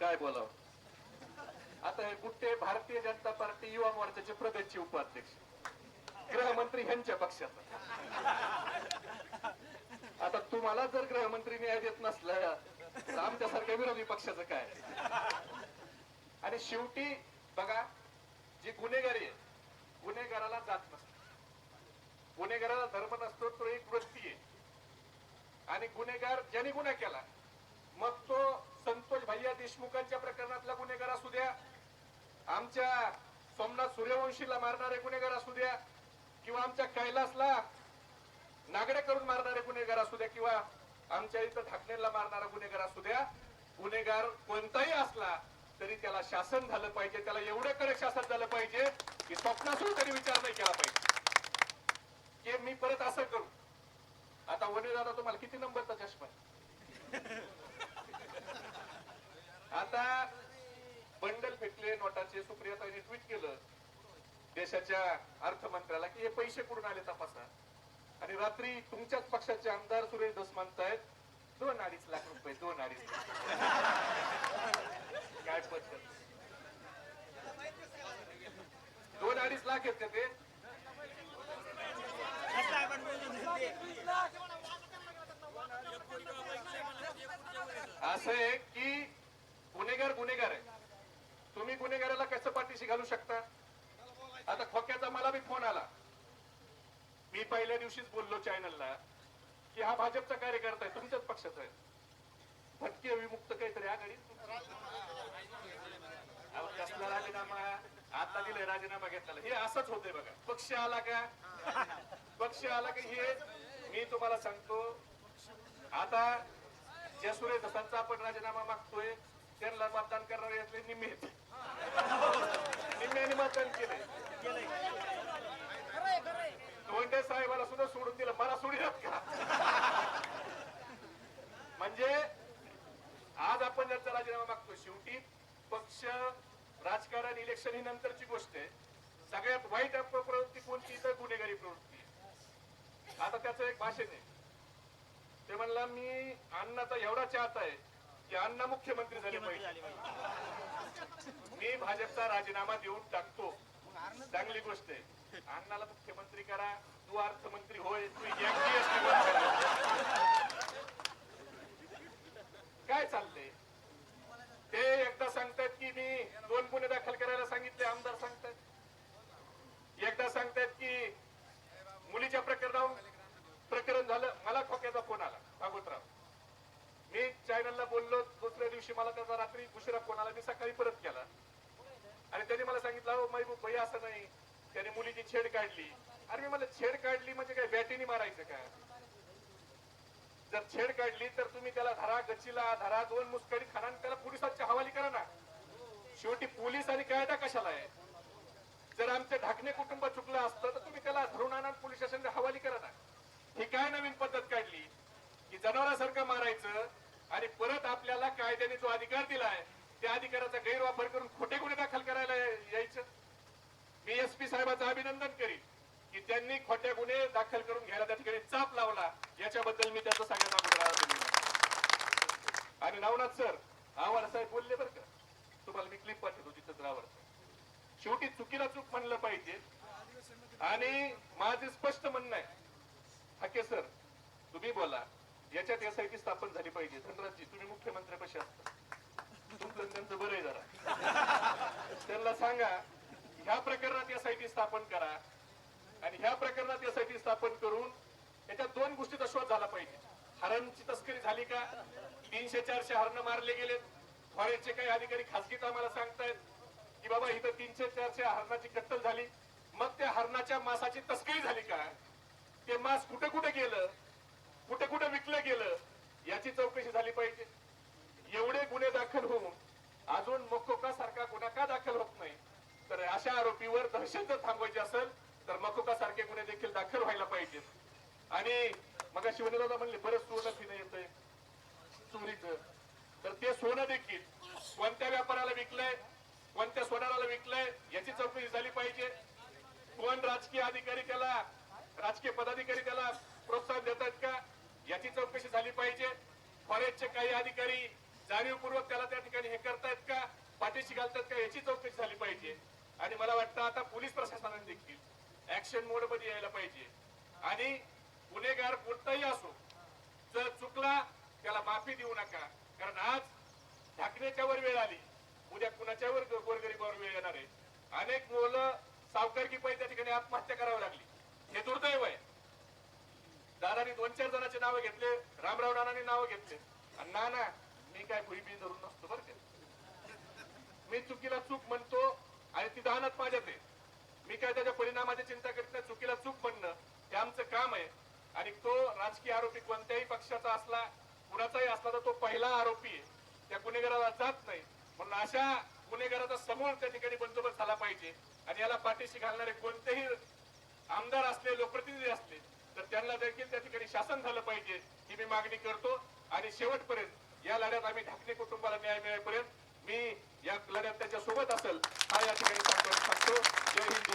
काय बोलावं? आता हे कुठे भारतीय जनता पार्टी युवा मोर्चाचे प्रदेशचे उपाध्यक्ष गृहमंत्री ह्यांच्या पक्षात. आता तुम्हाला जर गृहमंत्री न्याय देत नसला तर आमच्यासारख्या विरोधी पक्षाचं काय? आणि शेवटी बघा जी गुन्हेगारी आहे गुन्हेगाराला जात नसते. गुन्हेगाराला धर्म नसतो तो एक वृत्ती आहे. आणि गुन्हेगार ज्याने गुन्हा केला देशमुखांच्या प्रकरणातला गुन्हेगार असू द्या आमच्या सोमनाथ सूर्यवंशीला मारणारे गुन्हेगार असू द्या किंवा आमच्या कैलासला नागडे करून मारणारे गुन्हेगार असू द्या किंवा आमच्या इथं ठाकणेला मारणारा गुन्हेगार असू द्या गुन्हेगार कोणताही असला तरी त्याला शासन झालं पाहिजे त्याला एवढं कडक शासन झालं पाहिजे की स्वप्नासून तरी विचार नाही केला पाहिजे. की मी परत असं करू. आता वने दादा तुम्हाला किती नंबरचा चष्मा आहे? आता बंडल फेकले सुप्रियाताईने ट्विट केलं देशाच्या अर्थमंत्र्याला की हे पैसे कुठून आले तपासा. आणि रात्री तुमच्याच पक्षाचे आमदार सुरेश दस म्हणतायत दोन अडीच लाख रुपये दोन अडीच लाख. काय पद्धत? दोन अडीच लाख आहेत का ते. असं आहे की गुन्हेगार गुन्हेगार आहे. तुम्ही गुन्हेगाराला कसं पाठीशी घालू शकता? आता खोक्याचा मला बी फोन आला. मी पहिल्या दिवशीच बोललो चॅनलला की हा भाजपचा कार्यकर्ता आहे तुमच्याच पक्षाचा आहे. भटके विमुक्त काहीतरी आघाडी कसला राजीनामा? आता दिलाय राजीनामा घेतला हे असंच होतंय बघा. पक्ष आला का? पक्ष आला का हे मी तुम्हाला सांगतो. आता ज्या सुरेश दसांचा आपण राजीनामा मागतोय त्यांना मतदान करणारे यातले निम्मे मतदान केलंय धोंडे साहेबाला सुद्धा सोडून दिलं. मला सोडीनात का? म्हणजे आज आपण ज्यांचा राजीनामा मागतो शेवटी पक्ष राजकारण इलेक्शन ही नंतरची गोष्ट आहे. सगळ्यात वाईट प्रवृत्ती कोणती? तर गुन्हेगारी प्रवृत्ती आहे. आता त्याचं एक भाषण आहे. ते म्हणला मी अण्णाचा एवढा चाहता आहे की अण्णा मुख्यमंत्री झाले पाहिजे. मी भाजपचा राजीनामा देऊन टाकतो. चांगली गोष्ट आहे. अण्णाला मुख्यमंत्री करा तू अर्थमंत्री होय तू काय चाललंय? ते एकदा सांगतात की मी दोन गुन्हे दाखल करायला सांगितले आमदार सांगतात एकदा सांगतात की मुलीच्या प्रकरणावर प्रकरण झालं मला खोक्याचा फोन आला भागवतराव मी चॅनलला बोललो दुसऱ्या दिवशी मला त्याचा रात्री उशिरा कोणाला मी सकाळी परत केला. आणि त्याने मला सांगितलं "अहो, महबूब भाई असं नाही. त्याने मुलीची छेड काढली. अरे मी मला छेड काढली म्हणजे काय बॅटीने मारायचं का? जर छेड काढली तर तुम्ही त्याला धरा गच्चीला धरा दोन मुस्कडी खाना आणि त्याला पोलिसांच्या हवाली करा ना. शेवटी पोलीस आणि कायदा कशाला आहे? जर आमचं ढाकणे कुटुंब चुकलं असतं तर तुम्ही त्याला धरून आणा पोलीस स्टेशनला हवाली करा ना. ही काय नवीन पद्धत काढली? की जनावरासारखं मारायचं आणि परत आपल्याला कायद्याने जो अधिकार दिलाय त्या अधिकाराचा गैरवापर करून खोटे गुन्हे दाखल करायला यायचं. मी एस पी साहेबांचं अभिनंदन करीन की त्यांनी खोट्या गुन्हे दाखल करून घ्यायला त्या ठिकाणी चाप लावला. याच्याबद्दल मी त्याचं सगळ्यांना आणि नवनाथ सर आव्हाड साहेब बोलले बरं का तुम्हाला मी क्लिप पाठवतो तिथं आवार शेवटी चुकीला चूक म्हणलं पाहिजे. आणि माझे स्पष्ट म्हणणं आहे. हके सर तुम्ही बोला. याच्यात एसआयटी स्थापन झाली पाहिजे. धनराजजी तुम्ही मुख्यमंत्र्यापाशी असता? तुमचं त्यांचं बरं आहे जरा. त्यांना सांगा ह्या प्रकरणात एसआयटी स्थापन करा आणि ह्या प्रकरणात एसआयटी स्थापन करून याच्यात दोन गोष्टीचा शोध झाला पाहिजे. हरणची तस्करी झाली का? तीनशे चारशे हरण मारले गेलेत. फॉरेस्टचे काही अधिकारी खासगीत आम्हाला सांगतायत की बाबा इथं तीनशे चारशे हरणाची कत्तल झाली. मग त्या हरणाच्या मासाची तस्करी झाली का? ते मास कुठे कुठे गेलं? कुठे कुठे विकलं गेलं याची चौकशी झाली पाहिजे. एवढे गुन्हे दाखल होऊन अजून मकोका सारखा गुन्हा का दाखल होत नाही? तर अशा आरोपीवर दहशत जर थांबवायची असेल तर मकोका सारखे गुन्हे देखील दाखल व्हायला पाहिजेत. आणि मग शिवनेला म्हणले बरंच सोनं फिनं येतंय. चोरीचं. तर ते सोनं देखील कोणत्या व्यापाराला विकलंय कोणत्या सोनाराला विकलंय याची चौकशी झाली पाहिजे. कोण राजकीय अधिकारी त्याला राजकीय पदाधिकारी त्याला प्रोत्साहन देतात का? याची चौकशी झाली पाहिजे. फॉरेस्टचे काही अधिकारी जाणीवपूर्वक त्याला त्या ठिकाणी हे करतायत का पाठीशी घालतात का याची चौकशी झाली पाहिजे. आणि मला वाटतं आता पोलीस प्रशासनाने देखील ऍक्शन मोडमध्ये यायला पाहिजे. आणि गुन्हेगार कोणताही असो जर चुकला त्याला माफी देऊ नका. कारण आज ढाकण्याच्या वर वेळ आली. उद्या कुणाच्यावर गोरगरीबावर वेळ येणार आहे. अनेक मुलं सावकारकी पाहिजे त्या ठिकाणी आत्महत्या करावी लागली. हे दुर्दैव आहे. दादानी दोन चार जणांचे नावं घेतले रामराव नानांनी नावं घेतले. आणि नाना मी काय भुईबी धरून नसतो बरं का. मी चुकीला चूक म्हणतो आणि ती दहानात माझ्यात आहे. मी काय त्याच्या परिणामाची चिंता करीत नाही चुकीला चूक म्हणणं हे आमचं काम आहे. आणि तो राजकीय आरोपी कोणत्याही पक्षाचा असला कुणाचाही असला तर तो पहिला आरोपी आहे. त्या गुन्हेगाराला जात नाही. म्हणून अशा गुन्हेगाराचा समूळ त्या ठिकाणी बंदोबस्त झाला पाहिजे. आणि याला पाठीशी घालणारे कोणतेही आमदार असले लोकप्रतिनिधी असले तर त्यांना देखील त्या ठिकाणी शासन झालं पाहिजे ही मी मागणी करतो. आणि शेवटपर्यंत या लढ्यात आम्ही ढाकणे कुटुंबाला न्याय मिळेपर्यंत मी या लढ्यात त्याच्या सोबत असेल हा या ठिकाणी सांगतो जय हिंद.